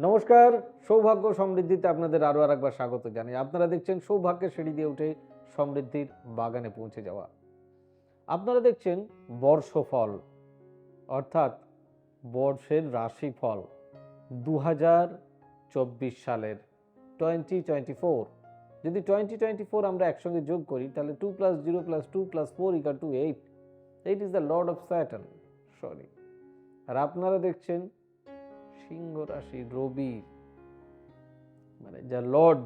নমস্কার, সৌভাগ্য সমৃদ্ধিতে আপনাদের আরও আর একবার স্বাগত জানাই। আপনারা দেখছেন সৌভাগ্যের সিঁড়ি দিয়ে উঠে সমৃদ্ধির বাগানে পৌঁছে যাওয়া। আপনারা দেখছেন বর্ষফল, অর্থাৎ বর্ষের রাশিফল দু হাজার চব্বিশ সালের টোয়েন্টি টোয়েন্টি ফোর যদি টোয়েন্টি টোয়েন্টি ফোর আমরা একসঙ্গে যোগ করি, তাহলে two plus zero plus two plus four equal two eight eight is the lord of Saturn sorry আর আপনারা দেখছেন সিংহ রাশি রবি মানে যা লর্ড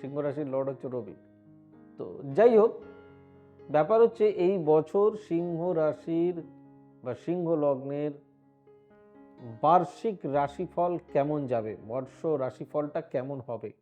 সিংহ রাশির লর্ড হচ্ছে রবি। তো যাই হোক, ব্যাপার হচ্ছে এই বছর সিংহ রাশির বা সিংহ লগ্নের বার্ষিক রাশিফল কেমন যাবে? বর্ষ রাশিফলটা কেমন হবে?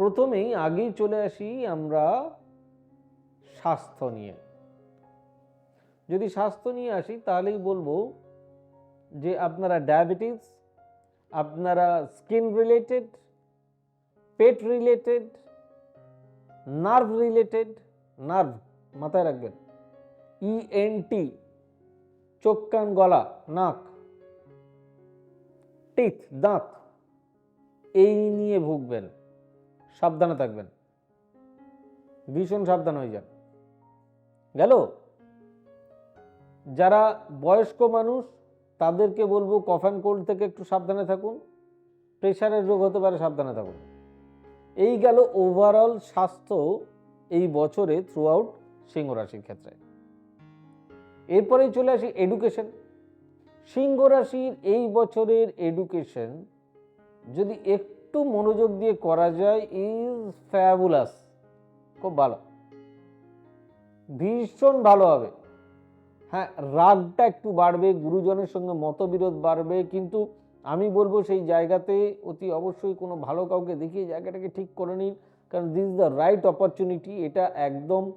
প্রথমেই আগেই চলে আসি আমরা স্বাস্থ্য নিয়ে। যদি স্বাস্থ্য নিয়ে আসি, তাহলেই বলব যে আপনারা ডায়াবেটিস, আপনারা স্কিন রিলেটেড, পেট রিলেটেড, নার্ভ রিলেটেড, নার্ভ মাথায় রাখবেন E ইএনটি চোখ, কান, গলা, নাক, টিথ, দাঁত, এই নিয়ে ভুগবেন। সাবধানে থাকবেন। ভীষণ সাবধান হয়ে যান। গেল? যারা বয়স্ক মানুষ, তাদেরকে বলব কফ অ্যান্ড কোল্ড থেকে একটু সাবধানে থাকুন। প্রেশারের রোগ হতে পারে, সাবধানে থাকুন। এই গেল ওভারঅল স্বাস্থ্য এই বছরে থ্রু আউট সিংহ রাশির ক্ষেত্রে। এরপরেই চলে আসি এডুকেশন সিংহ রাশির এই বছরের এডুকেশন যদি একটু মনোযোগ দিয়ে করা যায় ইজ ফ্যাবুলাস খুব ভালো। ভীষণ ভালো হবে। হ্যাঁ রাগটা একটু বাড়বে, গুরুজনের সঙ্গে মতবিরোধ বাড়বে, কিন্তু আমি বলব সেই জায়গাতে অতি অবশ্যই কোনো ভালো কাউকে দেখিয়ে জায়গাটাকে ঠিক করে নিন, কারণ this is the right opportunity এটা একদম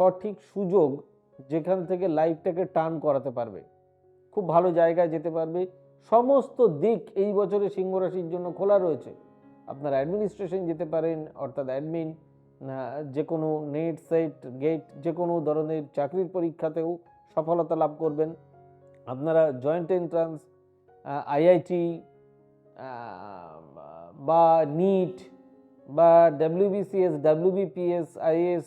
সঠিক সুযোগ যেখান থেকে লাইফটাকে টার্ন করাতে পারবে। খুব ভালো জায়গায় যেতে পারবে। সমস্ত দিক এই বছরে সিংহ রাশির জন্য খোলা রয়েছে। আপনারা অ্যাডমিনিস্ট্রেশন যেতে পারেন, অর্থাৎ অ্যাডমিন যে কোনো নেট সেট গেট যে কোনো ধরনের চাকরির পরীক্ষাতেও সফলতা লাভ করবেন। আপনারা জয়েন্ট এন্ট্রান্স আইআইটি বা নিট বা WBCS WBPS IAS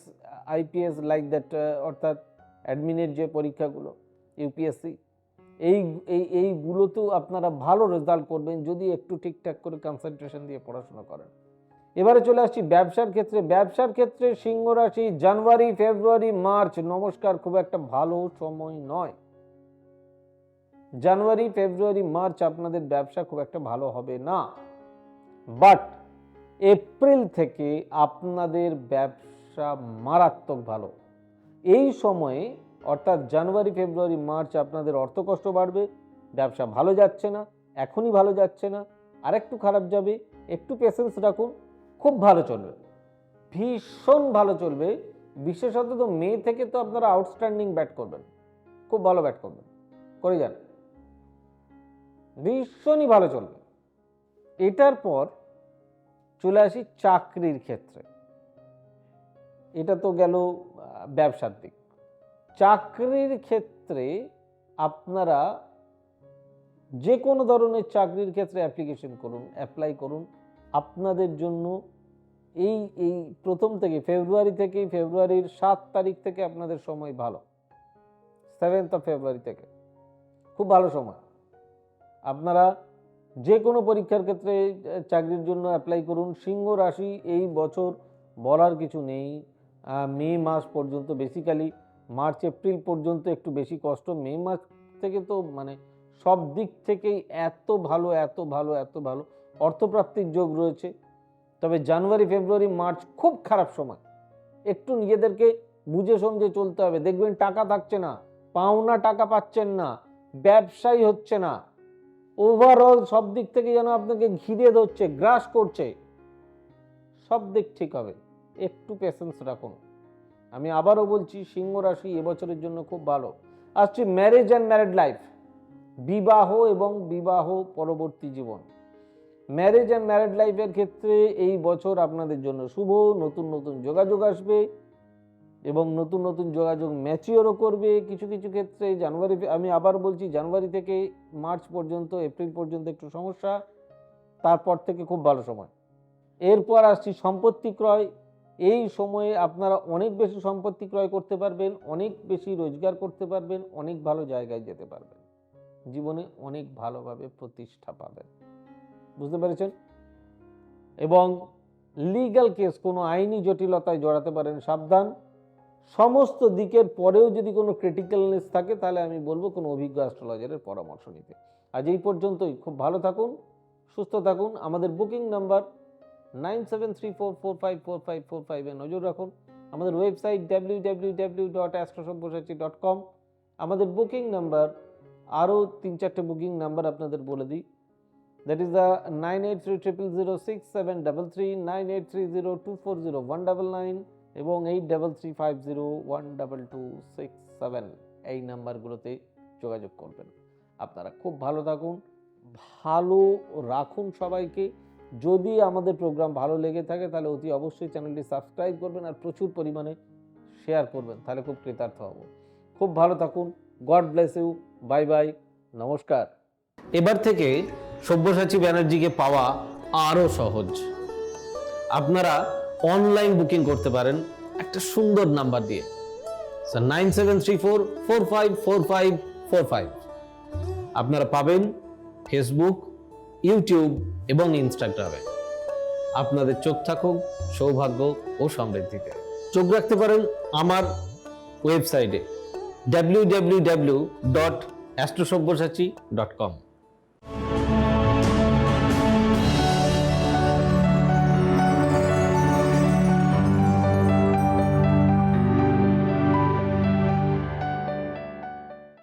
IPS like that অর্থাৎ অ্যাডমিনের যে পরীক্ষাগুলো ইউপিএসসি এই এই, এইগুলোতেও আপনারা ভালো রেজাল্ট করবেন যদি একটু ঠিকঠাক করে কনসেন্ট্রেশন দিয়ে পড়াশোনা করেন। এবারে চলে আসছি ব্যবসার ক্ষেত্রে। ব্যবসার ক্ষেত্রে সিংহ রাশি জানুয়ারি, ফেব্রুয়ারি, মার্চ, নমস্কার, খুব একটা ভালো সময় নয়। জানুয়ারি, ফেব্রুয়ারি, মার্চ আপনাদের ব্যবসা খুব একটা ভালো হবে না। বাট এপ্রিল থেকে আপনাদের ব্যবসা মারাত্মক ভালো। এই সময়ে অর্থাৎ জানুয়ারি, ফেব্রুয়ারি, মার্চ আপনাদের অর্থকষ্ট বাড়বে, ব্যবসা ভালো যাচ্ছে না, এখনই ভালো যাচ্ছে না, আরেকটু খারাপ যাবে, একটু পেশেন্স রাখুন, খুব ভালো চলবে। ভীষণ ভালো চলবে, বিশেষত তো মে থেকে তো আপনারা আউটস্ট্যান্ডিং ব্যাট করবেন, খুব ভালো ব্যাট করবেন, করে যান। ভীষণই ভালো চলবে। এটার পর চলে আসি চাকরির ক্ষেত্রে। এটা তো গেল ব্যবসার দিক। চাকরির ক্ষেত্রে আপনারা যে কোনো ধরনের চাকরির ক্ষেত্রে অ্যাপ্লিকেশন করুন অ্যাপ্লাই করুন। আপনাদের জন্য এই এই প্রথম থেকে ফেব্রুয়ারি থেকে, ফেব্রুয়ারির সাত তারিখ থেকে আপনাদের সময় ভালো। সেভেন্থ অফ ফেব্রুয়ারি থেকে। খুব ভালো সময়। আপনারা যে কোনো পরীক্ষার ক্ষেত্রে চাকরির জন্য অ্যাপ্লাই করুন। সিংহ রাশি এই বছর বলার কিছু নেই। মে মাস পর্যন্ত বেসিক্যালি মার্চ, এপ্রিল পর্যন্ত একটু বেশি কষ্ট। মে মাস থেকে তো মানে সব দিক থেকেই এত ভালো এত ভালো এত ভালো। অর্থপ্রাপ্তির যোগ রয়েছে। তবে জানুয়ারি, ফেব্রুয়ারি, মার্চ খুব খারাপ সময়। একটু নিজেদেরকে বুঝে সমঝে চলতে হবে। দেখবেন টাকা থাকছে না, পাওনা টাকা পাচ্ছেন না ব্যবসাই হচ্ছে না। ওভারঅল সব দিক থেকে যেন আপনাকে ঘিরে ধরছে, গ্রাস করছে। সব দিক ঠিক হবে। একটু পেশেন্স রাখুন। আমি আবারও বলছি, সিংহ রাশি এবছরের জন্য খুব ভালো। আসছে ম্যারেজ অ্যান্ড ম্যারেড লাইফ বিবাহ এবং বিবাহ পরবর্তী জীবন। ম্যারেজ অ্যান্ড ম্যারেড লাইফের ক্ষেত্রে এই বছর আপনাদের জন্য শুভ, নতুন নতুন যোগাযোগ আসবে এবং নতুন নতুন যোগাযোগ ম্যাচিওরও করবে কিছু কিছু ক্ষেত্রে। জানুয়ারি, আমি আবার বলছি, জানুয়ারি থেকে মার্চ পর্যন্ত, এপ্রিল পর্যন্ত একটু সমস্যা, তারপর থেকে খুব ভালো সময়। এরপর আসছি সম্পত্তি ক্রয় এই সময়ে আপনারা অনেক বেশি সম্পত্তি ক্রয় করতে পারবেন, অনেক বেশি রোজগার করতে পারবেন, অনেক ভালো জায়গায় যেতে পারবেন। জীবনে অনেক ভালোভাবে প্রতিষ্ঠা পাবেন। বুঝতে পেরেছেন? এবং লিগ্যাল কেস কোনো আইনি জটিলতায় জড়াতে পারেন, সাবধান। সমস্ত দিকের পরেও যদি কোনো ক্রিটিক্যালনেস থাকে, তাহলে আমি বলব কোনো অভিজ্ঞ অ্যাস্ট্রোলজারের পরামর্শ নিতে। আজ এই পর্যন্তই। খুব ভালো থাকুন, সুস্থ থাকুন। আমাদের booking number nine seven three four four five four five four ফাইভে নজর রাখুন। আমাদের website W W W dot Astrosabyasachi dot com আমাদের বুকিং নাম্বার, আরও তিন চারটে বুকিং নাম্বার আপনাদের বলে দিই। That is the nine eight three triple zero six seven double three nine eight three zero two four zero one double nine এবং eight double three five zero one double two six seven এই নাম্বারগুলোতে যোগাযোগ করবেন। আপনারা খুব ভালো থাকুন, ভালো রাখুন সবাইকে। যদি আমাদের প্রোগ্রাম ভালো লেগে থাকে, তাহলে অতি অবশ্যই চ্যানেলটি সাবস্ক্রাইব করবেন আর প্রচুর পরিমাণে শেয়ার করবেন। তাহলে খুব কৃতার্থ হব। খুব ভালো থাকুন। God bless you bye bye নমস্কার। এবার থেকে সব্যসাচী ব্যানার্জিকে পাওয়া আরও সহজ। আপনারা অনলাইন বুকিং করতে পারেন একটা সুন্দর নাম্বার দিয়ে। Sir nine seven three four four five four five four five আপনারা পাবেন ফেসবুক ইউটিউব এবং ইনস্টাগ্রামে। আপনাদের চোখ থাকুক, সৌভাগ্য ও সমৃদ্ধিতে। চোখ রাখতে পারেন আমার ওয়েবসাইটে W W W dot Astrosabyasachi dot com